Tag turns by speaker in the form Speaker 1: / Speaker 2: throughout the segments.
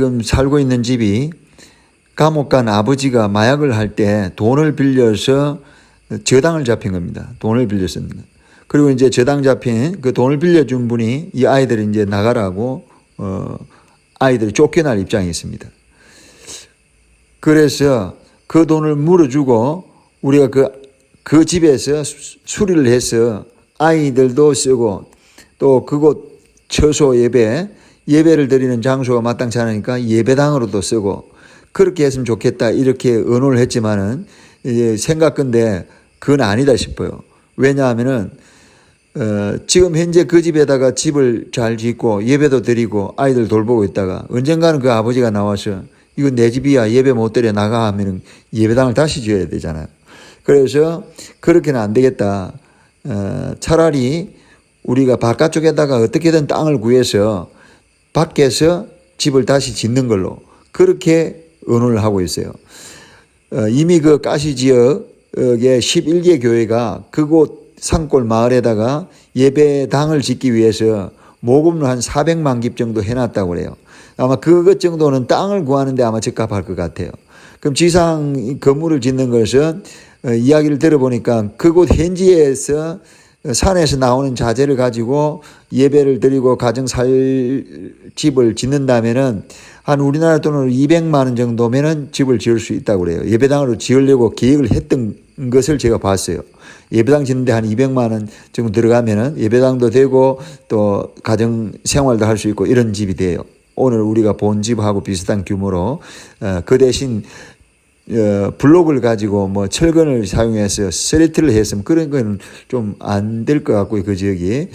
Speaker 1: 지금 살고 있는 집이 감옥 간 아버지가 마약을 할 때 돈을 빌려서 저당을 잡힌 겁니다. 돈을 빌렸습니다. 그리고 이제 저당 잡힌 그 돈을 빌려준 분이 이 아이들을 이제 나가라고 어 아이들이 쫓겨날 입장이 있습니다. 그래서 그 돈을 물어주고 우리가 그, 그 집에서 수- 수리를 해서 아이들도 쓰고 또 그곳 처소 예배, 예배를 드리는 장소가 마땅치 않으니까 예배당으로도 쓰고 그렇게 했으면 좋겠다 이렇게 의논을 했지만은 이제 생각건데 그건 아니다 싶어요. 왜냐하면은 어, 지금 현재 그 집에다가 집을 잘 짓고 예배도 드리고 아이들 돌보고 있다가 언젠가는 그 아버지가 나와서 이거 내 집이야 예배 못 드려 나가 하면은 예배당을 다시 지어야 되잖아요. 그래서 그렇게는 안 되겠다. 어, 차라리 우리가 바깥쪽에다가 어떻게든 땅을 구해서 밖에서 집을 다시 짓는 걸로 그렇게 의논을 하고 있어요. 어, 이미 그 가시 지역의 11개 교회가 그곳 산골 마을에다가 예배당을 짓기 위해서 모금을 한 400만 깁 정도 해놨다고 그래요. 아마 그것 정도는 땅을 구하는데 아마 적합할 것 같아요. 그럼 지상 건물을 짓는 것은 어, 이야기를 들어보니까 그곳 현지에서 어, 산에서 나오는 자재를 가지고 예배를 드리고 가정 살 집을 짓는다면은 한 우리나라 돈으로 200만 원 정도면은 집을 지을 수 있다고 그래요. 예배당으로 지으려고 계획을 했던 것을 제가 봤어요. 예배당 짓는데 한 200만 원 정도 들어가면은 예배당도 되고 또 가정 생활도 할 수 있고 이런 집이 돼요. 오늘 우리가 본 집하고 비슷한 규모로 어, 그 대신 어, 블록을 가지고 뭐 철근을 사용해서 스레트를 했으면 그런 거는 좀 안 될 것 같고요 그 지역이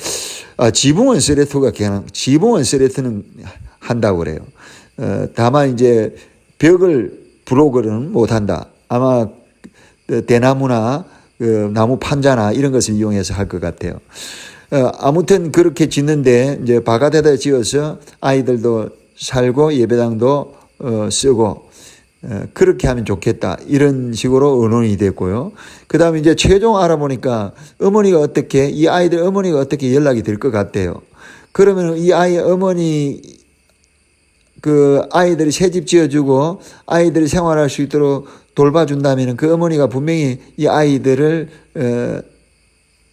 Speaker 1: 아, 지붕은 스레트가 그냥 지붕은 스레트는 한다고 그래요. 어, 다만 이제 벽을 블록으로는 못 한다. 아마 그 대나무나 그 나무 판자나 이런 것을 이용해서 할 것 같아요. 어, 아무튼 그렇게 짓는데 이제 바깥에다 지어서 아이들도 살고 예배당도 어, 쓰고 어, 그렇게 하면 좋겠다. 이런 식으로 의논이 됐고요. 그 다음에 이제 최종 알아보니까 어머니가 어떻게, 이 아이들 어머니가 어떻게 연락이 될 것 같대요. 그러면 이 아이 어머니, 그 아이들이 새집 지어주고 아이들이 생활할 수 있도록 돌봐준다면 그 어머니가 분명히 이 아이들을, 어,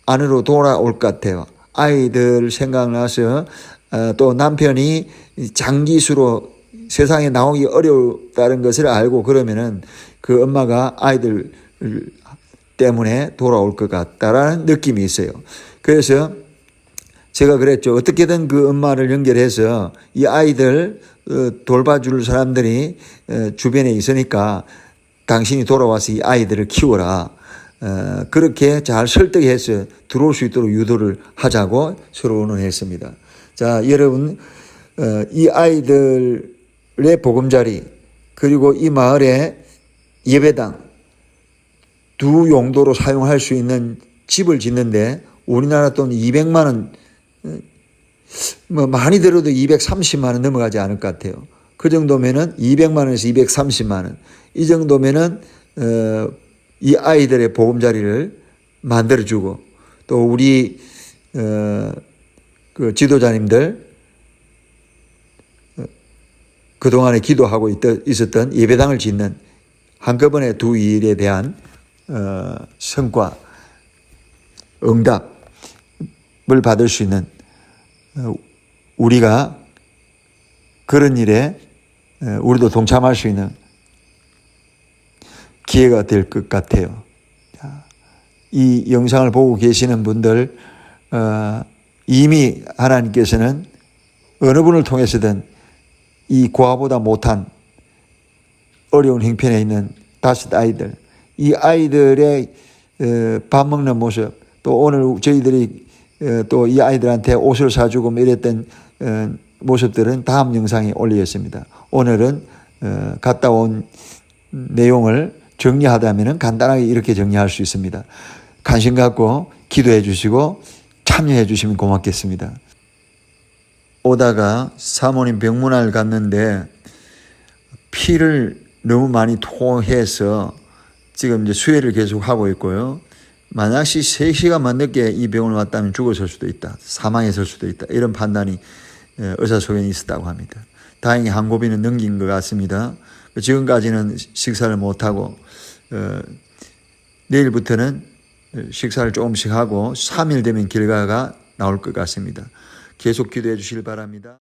Speaker 1: 안으로 돌아올 것 같아요. 아이들 생각나서 어, 또 남편이 장기수로 세상에 나오기 어려웠다는 것을 알고 그러면은 그 엄마가 아이들 때문에 돌아올 것 같다라는 느낌이 있어요. 그래서 제가 그랬죠. 어떻게든 그 엄마를 연결해서 이 아이들 어, 돌봐줄 사람들이 어, 주변에 있으니까 당신이 돌아와서 이 아이들을 키워라. 어, 그렇게 잘 설득해서 들어올 수 있도록 유도를 하자고 서로 의논했습니다. 자, 여러분, 어, 이 아이들의 보금자리, 그리고 이 마을의 예배당, 두 용도로 사용할 수 있는 집을 짓는데 우리나라 돈 200만 원, 어, 뭐 많이 들어도 230만 원 넘어가지 않을 것 같아요. 그 정도면은 200만 원에서 230만 원. 이 정도면은 어, 이 아이들의 보금자리를 만들어주고 또 우리 어, 그 지도자님들 어, 그동안에 기도하고 있었던 예배당을 짓는 한꺼번에 두 일에 대한 어, 성과, 응답을 받을 수 있는 어, 우리가 그런 일에 어, 우리도 동참할 수 있는 기회가 될 것 같아요. 자, 이 영상을 보고 계시는 분들 어, 이미 하나님께서는 어느 분을 통해서든 이 고아보다 못한 어려운 형편에 있는 다섯 아이들, 이 아이들의 어, 밥 먹는 모습, 또 오늘 저희들이 어, 또이 아이들한테 옷을 사주고 뭐 이랬던 어, 모습들은 다음 영상에 올리겠습니다. 오늘은 어, 갔다 온 내용을 정리하다면 간단하게 이렇게 정리할 수 있습니다. 관심 갖고 기도해 주시고 참여해 주시면 고맙겠습니다. 오다가 사모님 병문안을 갔는데 피를 너무 많이 토해서 지금 이제 수혜를 계속 하고 있고요. 만약 시 3시간만 늦게 이 병을 왔다면 죽었을 수도 있다. 사망했을 수도 있다. 이런 판단이 어, 의사소견이 있었다고 합니다. 다행히 한 고비는 넘긴 것 같습니다. 지금까지는 식사를 못하고 어, 내일부터는 어, 식사를 조금씩 하고 3일 되면 결과가 나올 것 같습니다. 계속 기도해 주시길 바랍니다.